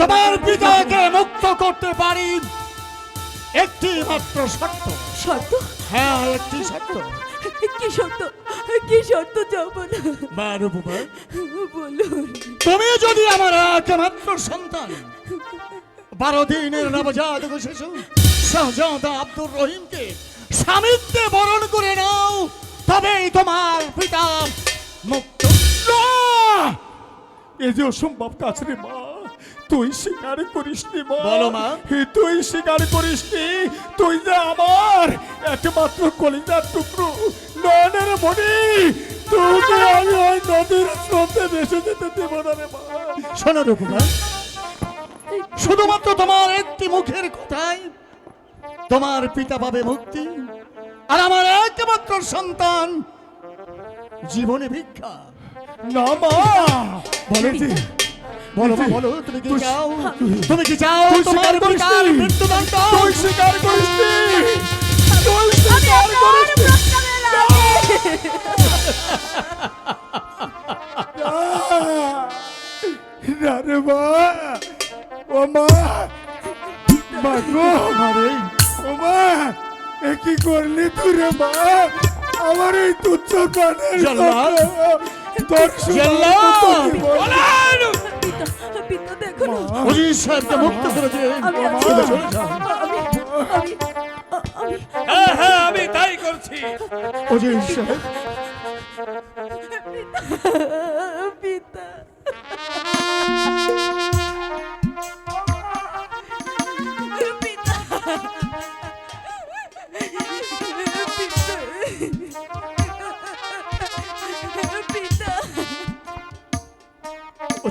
তোমার পিতাকে মুক্ত করতে পারি। একটি মাত্র শর্ত। শর্ত? হ্যাঁ একটি শর্ত। কি শর্ত? কি শর্ত যাব না বারো বাবা বলুন। তুমি যদি আমার একমাত্র সন্তান বারো দিনের নবজাতক শিশু শাহজাদা আব্দুর রহিমকে স্বামীত্বে বরণ করে নাও তবেই তোমার পিতা মুক্ত! এ যে অসম্ভব কাজ রে মা। তুই স্বীকার করিস নি মা। বলো, মা। তুই স্বীকার করিস নি। তুই যে আমার একমাত্র কলিজার টুকরো নয়নের মণি তোকে আমি ওই নদীর স্রোতে ভেসে যেতে দেব না রে মা। শোনো রঘুনাথ শুধুমাত্র তোমার একটি মুখের কথাই। তোমার পিতা পাবে মুক্তি আর আমার একমাত্র সন্তান জীবনে ভিক্ষা। না মা। বলেছি বলো মা, বলো। তুমি কি চাও? তুমি কি চাও? তোমার স্বীকার করিস মৃত্যুদণ্ড? তুই স্বীকার করিস তুই স্বীকার করিস নি? প্রস্তাবে রাজি। না রে মা। ও মা। মা গো মারে ও মা। এ কি করলি তুই রে মা? আমার এই তুচ্ছ কানের হ্যাঁ হ্যাঁ আমি তাই করছি।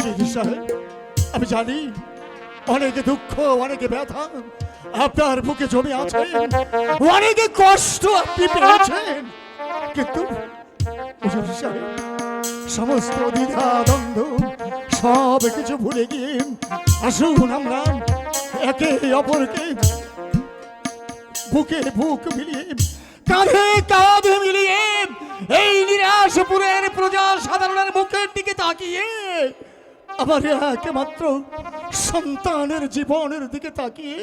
অজিত সাহেব আমি জানি অনেকে দুঃখ, অনেকে ব্যথা, আপনার বুকে জমে আছে। অনেকে কষ্ট আপনি পেয়েছেন। কিন্তু সমস্ত দ্বিধা, দ্বন্দ্ব, সব কিছু ভুলে গিয়ে আসুন আমরা একে অপরকে। বুকে বুক মিলিয়ে, কাঁধে কাঁধ মিলিয়ে, এই নিরাশপুরের প্রজা সাধারণের মুখের দিকে তাকিয়ে আমার একমাত্র সন্তানের জীবনের দিকে তাকিয়ে।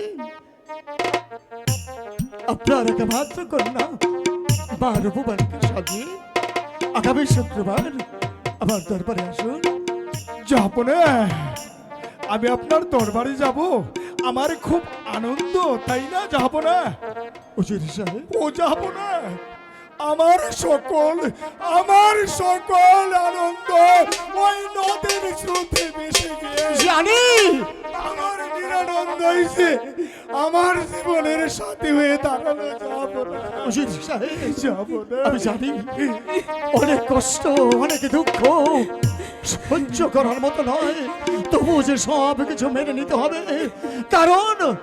আপনার একমাত্র কন্যা বারবুবারকে সাজিয়ে আগামী শুক্রবার আমার দরবারে আসুন। যাব না আমি আপনার দরবারে যাব। আমার খুব আনন্দ, তাই না যাব না উজির সাহেব ও যাব না আমার সকল আমার সকল আনন্দ ওই নদীর স্রোতে ভেসে গিয়ে জানি। আমার নিরানন্দ হয়েছে। আমার জীবনের সাথী হয়ে দাঁড়ানো যাব না। যাব না। আমি জানি। অনেক কষ্ট অনেক দুঃখ। সহ্য করার মতো নয়। তবু যে সব কিছু মেনে নিতে হবে। কারণ